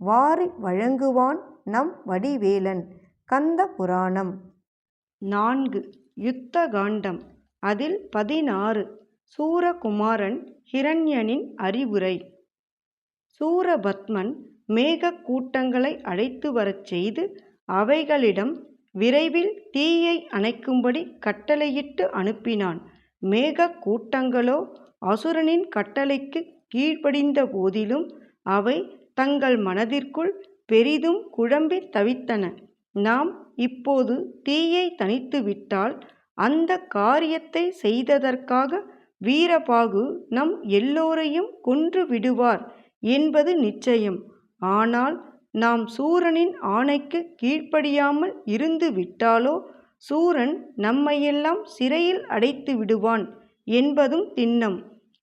வாரி வழங்குவான் நம் வடிவேலன். கந்த புராணம். நான்கு. யுத்த காண்டம். அதில் பதினாறு. சூரகுமாரன் ஹிரண்யனின் அறிவுரை. சூரபத்மன் மேகக் கூட்டங்களை அழைத்து வரச் செய்து அவைகளிடம் விரைவில் தீயை அணைக்கும்படி கட்டளையிட்டு அனுப்பினான். மேகக் கூட்டங்களோ அசுரனின் கட்டளைக்கு கீழ்ப்படிந்த போதிலும் அவை தங்கள் மனதிற்குள் பெரிதும் குழம்பி தவித்தன. நாம் இப்போது தீயை தணித்துவிட்டால் அந்த காரியத்தை செய்ததற்காக வீரபாகு நம் எல்லோரையும் கொன்று விடுவார் என்பது நிச்சயம். ஆனால் நாம் சூரனின் ஆணைக்கு கீழ்ப்படியாமல் இருந்து விட்டாலோ? சூரன் நம்மையெல்லாம் சிறையில் அடைத்து விடுவான் என்பதும் திண்ணம்.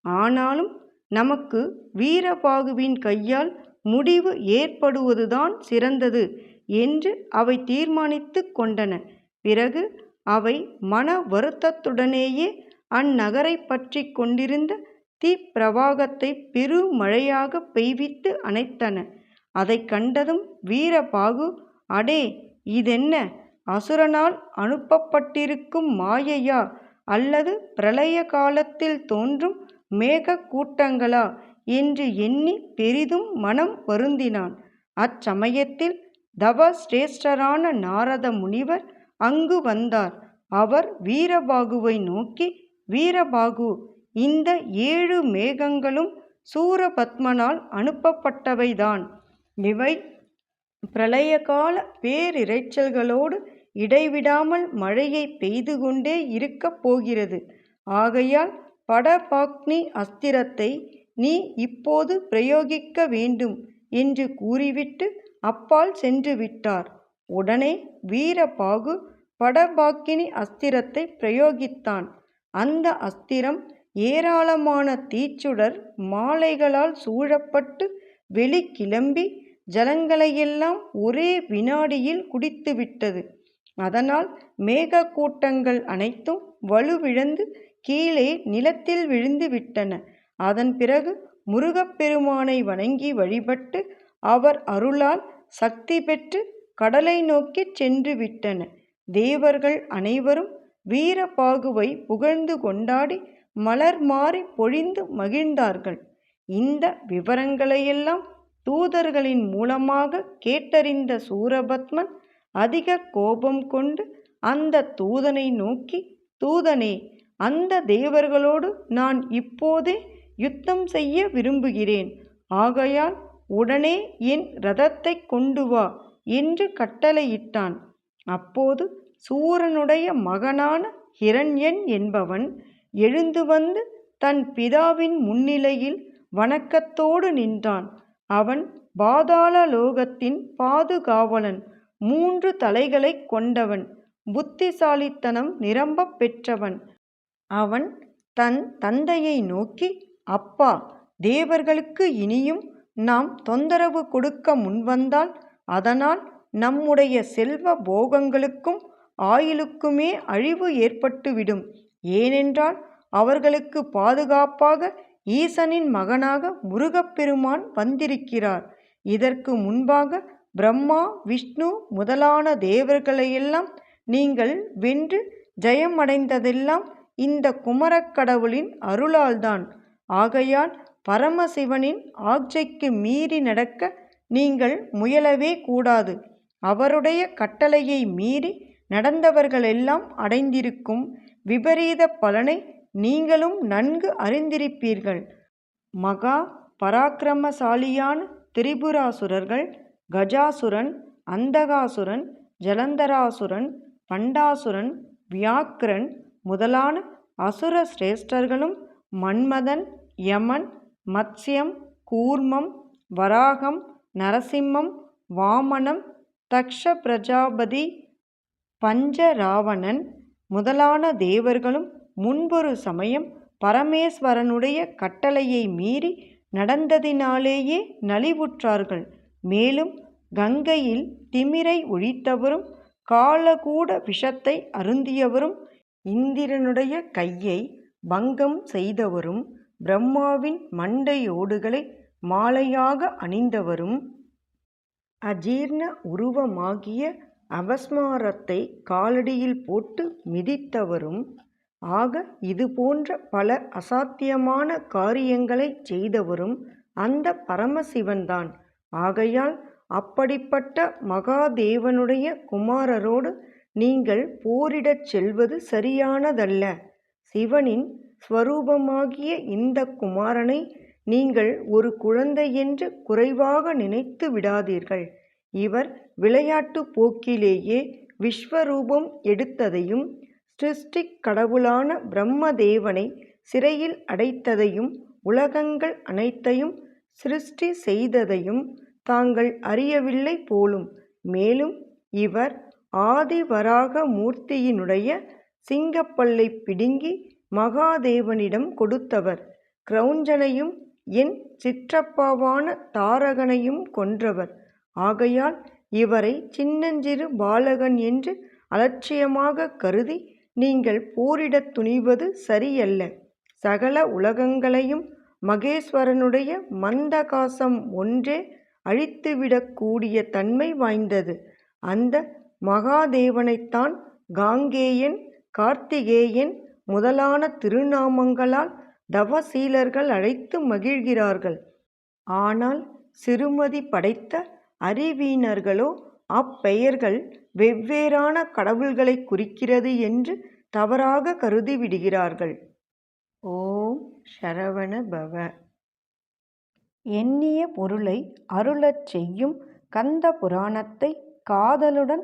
ஆனாலும் நமக்கு வீரபாகுவின் கையால் முடிவு ஏற்படுவதுதான் சிறந்தது என்று அவை தீர்மானித்து கொண்டன. பிறகு அவை மன வருத்தத்துடனேயே அந்நகரை பற்றி கொண்டிருந்த தீப்பிரவாகத்தை பெருமழையாக பெய்வித்து அணைத்தன. அதை கண்டதும் வீரபாகு அடே இதென்ன? அசுரனால் அனுப்பப்பட்டிருக்கும் மாயையா? அல்லது பிரளய காலத்தில் தோன்றும் மேக கூட்டங்களா? என்று எண்ணி பெரிதும் மனம் வருந்தினான். அச்சமயத்தில் தவசிரேஷ்டரான நாரத முனிவர் அங்கு வந்தார். அவர் வீரபாகுவை நோக்கி வீரபாகு இந்த ஏழு மேகங்களும் சூரபத்மனால் அனுப்பப்பட்டவைதான். இவை பிரளயகால பேரிரைச்சல்களோடு இடைவிடாமல் மழையை பெய்து கொண்டே இருக்கப் போகிறது. ஆகையால் படபாக்னி அஸ்திரத்தை நீ இப்போது பிரயோகிக்க வேண்டும் என்று கூறிவிட்டு அப்பால் சென்று விட்டார். உடனே வீரபாகு படபாக்கினி அஸ்திரத்தை பிரயோகித்தான். அந்த அஸ்திரம் ஏராளமான தீச்சுடர் மாலைகளால் சூழப்பட்டு வெளிக்கிளம்பி ஜலங்களையெல்லாம் ஒரே வினாடியில் குடித்துவிட்டது. அதனால் மேகக்கூட்டங்கள் அனைத்தும் வலுவிழந்து கீழே நிலத்தில் விழுந்து விட்டன. அதன் பிறகு முருகப்பெருமானை வணங்கி வழிபட்டு அவர் அருளால் சக்தி பெற்று கடலை நோக்கிச் சென்று விட்டன. தேவர்கள் அனைவரும் வீரபாகுவை புகழ்ந்து கொண்டாடி மலர் மாறி பொழிந்து மகிழ்ந்தார்கள். இந்த விவரங்களையெல்லாம் தூதர்களின் மூலமாக கேட்டறிந்த சூரபத்மன் அதிக கோபம் கொண்டு அந்த தூதனை நோக்கி தூதனே அந்த தேவர்களோடு நான் இப்போதே யுத்தம் செய்ய விரும்புகிறேன். ஆகையால் உடனே என் ரதத்தை கொண்டு வா என்று கட்டளையிட்டான். அப்போது சூரனுடைய மகனான ஹிரண்யன் என்பவன் எழுந்து வந்து தன் பிதாவின் முன்னிலையில் வணக்கத்தோடு நின்றான். அவன் பாதாள லோகத்தின் பாதுகாவலன் மூன்று தலைகளைக் கொண்டவன் புத்திசாலித்தனம் நிரம்பப் பெற்றவன். அவன் தன் தந்தையை நோக்கி அப்பா தேவர்களுக்கு இனியும் நாம் தொந்தரவு கொடுக்க முன்வந்தால் அதனால் நம்முடைய செல்வ போகங்களுக்கும் ஆயுளுக்குமே அழிவு ஏற்பட்டுவிடும். ஏனென்றால் அவர்களுக்கு பாதுகாப்பாக ஈசனின் மகனாக முருகப்பெருமான் வந்திருக்கிறார். இதற்கு முன்பாக பிரம்மா விஷ்ணு முதலான தேவர்களையெல்லாம் நீங்கள் வென்று ஜெயமடைந்ததெல்லாம் இந்த குமரக்கடவுளின் அருளால்தான். ஆகையால் பரமசிவனின் ஆக்ஞைக்கு மீறி நடக்க நீங்கள் முயலவே கூடாது. அவருடைய கட்டளையை மீறி நடந்தவர்களெல்லாம் அடைந்திருக்கும் விபரீத பலனை நீங்களும் நன்கு அறிந்திருப்பீர்கள். மகா பராக்கிரமசாலியான திரிபுராசுரர்கள் கஜாசுரன் அந்தகாசுரன் ஜலந்தராசுரன் பண்டாசுரன் வியாக்கிரன் முதலான அசுர சிரேஷ்டர்களும் மன்மதன் யமன் மத்ஸ்யம் கூர்மம் வராகம் நரசிம்மம் வாமனம் தக்ஷ பிரஜாபதி பஞ்சராவணன் முதலான தேவர்களும் முன்பொரு சமயம் பரமேஸ்வரனுடைய கட்டளையை மீறி நடந்ததினாலேயே நலிவுற்றார்கள். மேலும் கங்கையில் திமிரை ஒழித்தவரும் காலகூட விஷத்தை அருந்தியவரும் இந்திரனுடைய கையை பங்கம் செய்தவரும் பிரம்மாவின் மண்டையோடுகளை மாலையாக அணிந்தவரும் அஜீர்ண உருவமாகிய அவஸ்மாரத்தை காலடியில் போட்டு மிதித்தவரும் ஆக இதுபோன்ற பல அசாத்தியமான காரியங்களைச் செய்தவரும் அந்த பரமசிவன்தான். ஆகையால் அப்படிப்பட்ட மகாதேவனுடைய குமாரரோடு நீங்கள் போரிடச் செல்வது சரியானதல்ல. சிவனின் ஸ்வரூபமாகிய இந்த குமாரனை நீங்கள் ஒரு குழந்தை என்று குறைவாக நினைத்து விடாதீர்கள். இவர் விளையாட்டு போக்கிலேயே விஸ்வரூபம் எடுத்ததையும் சிருஷ்டிக் கடவுளான பிரம்மதேவனை சிறையில் அடைத்ததையும் உலகங்கள் அனைத்தையும் சிருஷ்டி செய்ததையும் தாங்கள் அறியவில்லை போலும். மேலும் இவர் ஆதிவராக மூர்த்தியினுடைய சிங்கப்பல்லை பிடுங்கி மகாதேவனிடம் கொடுத்தவர். கிரௌஞ்சனையும் என் சிற்றப்பாவான தாரகனையும் கொன்றவர். ஆகையால் இவரை சின்னஞ்சிறு பாலகன் என்று அலட்சியமாக கருதி நீங்கள் போரிடத் துணிவது சரியல்ல. சகல உலகங்களையும் மகேஸ்வரனுடைய மந்தகாசம் ஒன்றே அழித்துவிடக்கூடிய தன்மை வாய்ந்தது. அந்த மகாதேவனைத்தான் காங்கேயன் கார்த்திகேயன் முதலான திருநாமங்களால் தவசீலர்கள் அழைத்து மகிழ்கிறார்கள். ஆனால் சிறுமதி படைத்த அறிவீனர்களோ அப்பெயர்கள் வெவ்வேறான கடவுள்களை குறிக்கிறது என்று தவறாக கருதிவிடுகிறார்கள். ஓம் சரவண பவ. எண்ணிய பொருளை அருளச் செய்யும் கந்த புராணத்தை காதலுடன்